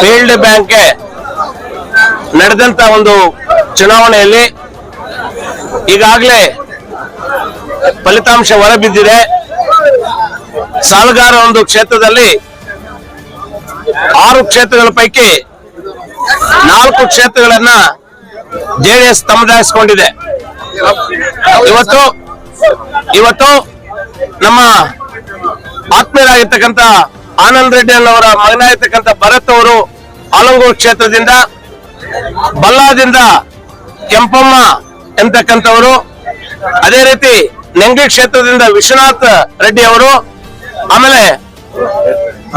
Field ಬ್ಯಾಂಕ್ಗೆ ನಡೆದಂತ ಒಂದು ಚುನಾವಣೆಯಲ್ಲಿ ಈಗಾಗಲೇ ಫಲಿತಾಂಶ ಹೊರಬಿದ್ದಿದೆ. ಸಾಲಗಾರ ಒಂದು ಕ್ಷೇತ್ರದಲ್ಲಿ ಆರು ಕ್ಷೇತ್ರಗಳ ಪೈಕಿ ನಾಲ್ಕು ಕ್ಷೇತ್ರಗಳನ್ನ ಜೆಡಿಎಸ್ ತಮ್ಮದಾಯಿಸಿಕೊಂಡಿದೆ ಇವತ್ತು ಇವತ್ತು ನಮ್ಮ ಆತ್ಮೀಯರಾಗಿರ್ತಕ್ಕಂಥ ಆನಂದ್ ರೆಡ್ಡಿ ಅವರ ಮಗನಾಗಿರ್ತಕ್ಕಂಥ ಭರತ್ ಅವರು ಆಲಂಗೂರು ಕ್ಷೇತ್ರದಿಂದ, ಬಲ್ಲಾದಿಂದ ಕೆಂಪಮ್ಮ ಎಂತಕ್ಕಂಥವರು. ಅದೇ ರೀತಿ ನೆಂಗಿ ಕ್ಷೇತ್ರದಿಂದ ವಿಶ್ವನಾಥ್ ರೆಡ್ಡಿ ಅವರು, ಆಮೇಲೆ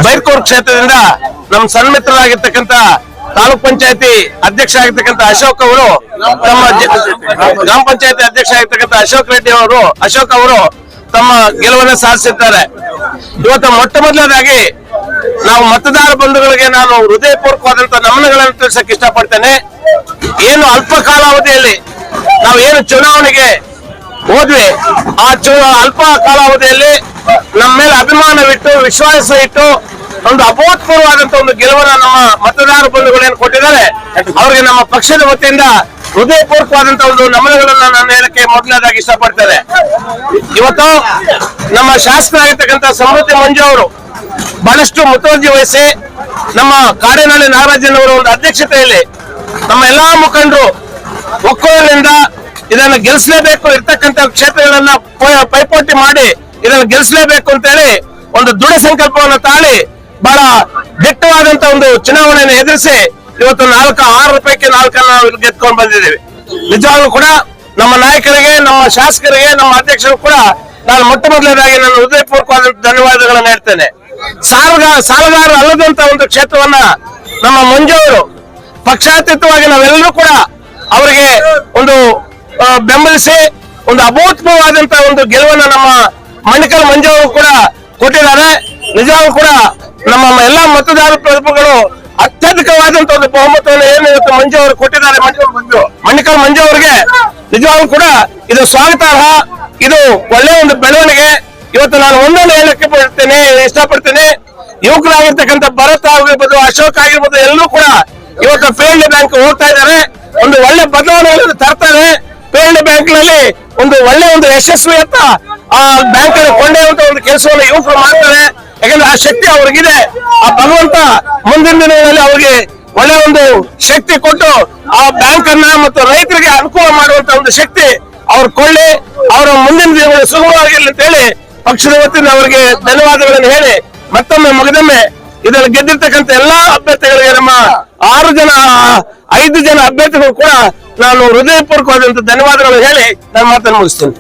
ಬೈರ್ಕೂರ್ ಕ್ಷೇತ್ರದಿಂದ ನಮ್ಮ ಸನ್ಮಿತ್ರರಾಗಿರ್ತಕ್ಕಂಥ ತಾಲೂಕ್ ಪಂಚಾಯತಿ ಅಧ್ಯಕ್ಷ ಆಗಿರ್ತಕ್ಕಂಥ ಅಶೋಕ್ ಅವರು ತಮ್ಮ ಗ್ರಾಮ ಪಂಚಾಯತಿ ಅಧ್ಯಕ್ಷ ಆಗಿರ್ತಕ್ಕಂಥ ಅಶೋಕ್ ರೆಡ್ಡಿ ಅವರು, ಅಶೋಕ್ ಅವರು ತಮ್ಮ ಗೆಲುವನ್ನು ಸಾಧಿಸಿದ್ದಾರೆ. ಇವತ್ತು ಮೊಟ್ಟ ಮೊದಲನೇದಾಗಿ ನಾವು ಮತದಾರ ಬಂಧುಗಳಿಗೆ ನಾನು ಹೃದಯಪೂರ್ವಕವಾದಂತ ನಮನಗಳನ್ನು ತಿಳಿಸಕ್ ಇಷ್ಟಪಡ್ತೇನೆ. ಏನು ಅಲ್ಪ ಕಾಲಾವಧಿಯಲ್ಲಿ ನಾವು ಏನು ಚುನಾವಣೆಗೆ ಹೋದ್ವಿ, ಆ ಅಲ್ಪ ಕಾಲಾವಧಿಯಲ್ಲಿ ನಮ್ಮ ಮೇಲೆ ಅಭಿಮಾನವಿಟ್ಟು, ವಿಶ್ವಾಸ ಇಟ್ಟು, ಒಂದು ಅಭೂತಪೂರ್ವವಾದಂತ ಒಂದು ಗೆಲುವನ್ನ ನಮ್ಮ ಮತದಾರ ಬಂಧುಗಳೇನು ಕೊಟ್ಟಿದ್ದಾರೆ, ಅವರಿಗೆ ನಮ್ಮ ಪಕ್ಷದ ವತಿಯಿಂದ ಹೃದಯಪೂರ್ವಕವಾದಂತ ಒಂದು ನಮನಗಳನ್ನ ನಾನು ಹೇಳಕ್ಕೆ ಮೊದಲನೇದಾಗಿ ಇಷ್ಟಪಡ್ತೇನೆ. ಇವತ್ತು ನಮ್ಮ ಶಾಸಕರಾಗಿರ್ತಕ್ಕಂಥ ಸಮೃದ್ಧಿ ಮಂಜು ಅವರು ಬಹಳಷ್ಟು ಮುತುವರ್ಜಿ ವಹಿಸಿ ನಮ್ಮ ಕಾಡೇನಹಳ್ಳಿ ನಾಗರಾಜನ್ ಅವರ ಒಂದು ಅಧ್ಯಕ್ಷತೆಯಲ್ಲಿ ನಮ್ಮ ಎಲ್ಲಾ ಮುಖಂಡರು ಒಕ್ಕೂರಿನಿಂದ ಇದನ್ನ ಗೆಲ್ಲಿಸಲೇಬೇಕು ಇರ್ತಕ್ಕಂಥ ಕ್ಷೇತ್ರಗಳನ್ನ ಪೈಪೋಟಿ ಮಾಡಿ ಇದನ್ನ ಗೆಲ್ಲಿಸಲೇಬೇಕು ಅಂತೇಳಿ ಒಂದು ದೃಢ ಸಂಕಲ್ಪವನ್ನು ತಾಳಿ ಬಹಳ ದಿಟ್ಟವಾದಂತ ಒಂದು ಚುನಾವಣೆಯನ್ನು ಎದುರಿಸಿ ಇವತ್ತು ನಾಲ್ಕು, ಆರು ರೂಪಾಯಿಗೆ ನಾಲ್ಕನ್ನ ಗೆದ್ಕೊಂಡು ಬಂದಿದ್ದೀವಿ. ನಿಜವಾಗ್ಲೂ ಕೂಡ ನಮ್ಮ ನಾಯಕರಿಗೆ, ನಮ್ಮ ಶಾಸಕರಿಗೆ, ನಮ್ಮ ಅಧ್ಯಕ್ಷರು ಕೂಡ ನಾನು ಮೊಟ್ಟ ಮೊದಲನೇದಾಗಿ ನನ್ನ ಹೃದಯಪೂರ್ವಕವಾದ ಧನ್ಯವಾದಗಳನ್ನು ಹೇಳ್ತೇನೆ. ಸಾಲಗಾರ ಸಾಲಗಾರ ಅಲ್ಲದಂತ ಒಂದು ಕ್ಷೇತ್ರವನ್ನ ನಮ್ಮ ಮಂಜು ಅವರು ಪಕ್ಷಾತೀತವಾಗಿ ನಾವೆಲ್ಲರೂ ಕೂಡ ಅವರಿಗೆ ಒಂದು ಬೆಂಬಲಿಸಿ, ಒಂದು ಅಭೂತಪೂರ್ವವಾದಂತ ಒಂದು ಗೆಲುವನ್ನ ನಮ್ಮ ಮಣಿಕಲ್ ಮಂಜು ಅವರು ಕೂಡ ಕೊಟ್ಟಿದ್ದಾರೆ. ನಿಜವಾಗ್ಲೂ ಕೂಡ ನಮ್ಮ ಎಲ್ಲಾ ಮತದಾರ ಪ್ರತಿಭೆಗಳು ಒಂದು ಬಹುಮತವನ್ನು ಏನು ಇವತ್ತು ಮಂಜು ಅವರು ಕೊಟ್ಟಿದ್ದಾರೆ. ಮಂಜು ಬಂದು ಮಣಿಕಲ್ ಮಂಜು ಅವರಿಗೆ ನಿಜವಾಗ್ಲೂ ಕೂಡ ಇದು ಸ್ವಾಗತಾರ್ಹ. ಇದು ಒಳ್ಳೆಯ ಒಂದು ಬೆಳವಣಿಗೆ. ಇವತ್ತು ನಾನು ಒಂದನ್ನು ಹೇಳಕ್ಕೆ ಪಡ್ತೇನೆ ಇಷ್ಟಪಡ್ತೇನೆ. ಯುವಕರಾಗಿರ್ತಕ್ಕಂಥ ಭರತ್ ಆಗಿರ್ಬೋದು, ಅಶೋಕ್ ಆಗಿರ್ಬೋದು, ಎಲ್ಲರೂ ಕೂಡ ಇವತ್ತು ಪೇರಣಿ ಬ್ಯಾಂಕ್ ಹೋಗ್ತಾ ಇದ್ದಾರೆ. ಒಂದು ಒಳ್ಳೆ ಬದಲಾವಣೆಗಳನ್ನು ತರ್ತಾರೆ. ಪೇರಣಿ ಬ್ಯಾಂಕ್ನಲ್ಲಿ ಒಂದು ಒಳ್ಳೆ ಒಂದು ಯಶಸ್ವಿ ಅಂತ ಆ ಬ್ಯಾಂಕ್ ಅನ್ನು ಕೊಂಡೊಯ್ಯುವಂತ ಒಂದು ಕೆಲಸವನ್ನು ಯುವಕರು ಮಾಡ್ತಾರೆ. ಯಾಕಂದ್ರೆ ಆ ಶಕ್ತಿ ಅವ್ರಿಗಿದೆ. ಆ ಭಗವಂತ ಮುಂದಿನ ದಿನಗಳಲ್ಲಿ ಅವ್ರಿಗೆ ಒಳ್ಳೆ ಒಂದು ಶಕ್ತಿ ಕೊಟ್ಟು ಆ ಬ್ಯಾಂಕ್ ಅನ್ನ ಮತ್ತು ರೈತರಿಗೆ ಅನುಕೂಲ ಮಾಡುವಂತ ಒಂದು ಶಕ್ತಿ ಅವ್ರು ಕೊಳ್ಳಿ, ಅವರ ಮುಂದಿನ ದಿನಗಳು ಸುಗಮವಾಗಿರಲಿ ಅಂತ ಹೇಳಿ ಪಕ್ಷದ ವತಿಯಿಂದ ಅವರಿಗೆ ಧನ್ಯವಾದಗಳನ್ನು ಹೇಳಿ ಮತ್ತೊಮ್ಮೆ ಮಗದೊಮ್ಮೆ ಇದರಲ್ಲಿ ಗೆದ್ದಿರ್ತಕ್ಕಂಥ ಎಲ್ಲಾ ಅಭ್ಯರ್ಥಿಗಳಿಗೆ ನಮ್ಮ ಆರು ಜನ, ಐದು ಜನ ಅಭ್ಯರ್ಥಿಗಳು ಕೂಡ ನಾನು ಹೃದಯಪೂರ್ವಕವಾದಂತ ಧನ್ಯವಾದಗಳು ಹೇಳಿ ನನ್ನ ಮಾತನ್ನು ಮುಗಿಸ್ತೇನೆ.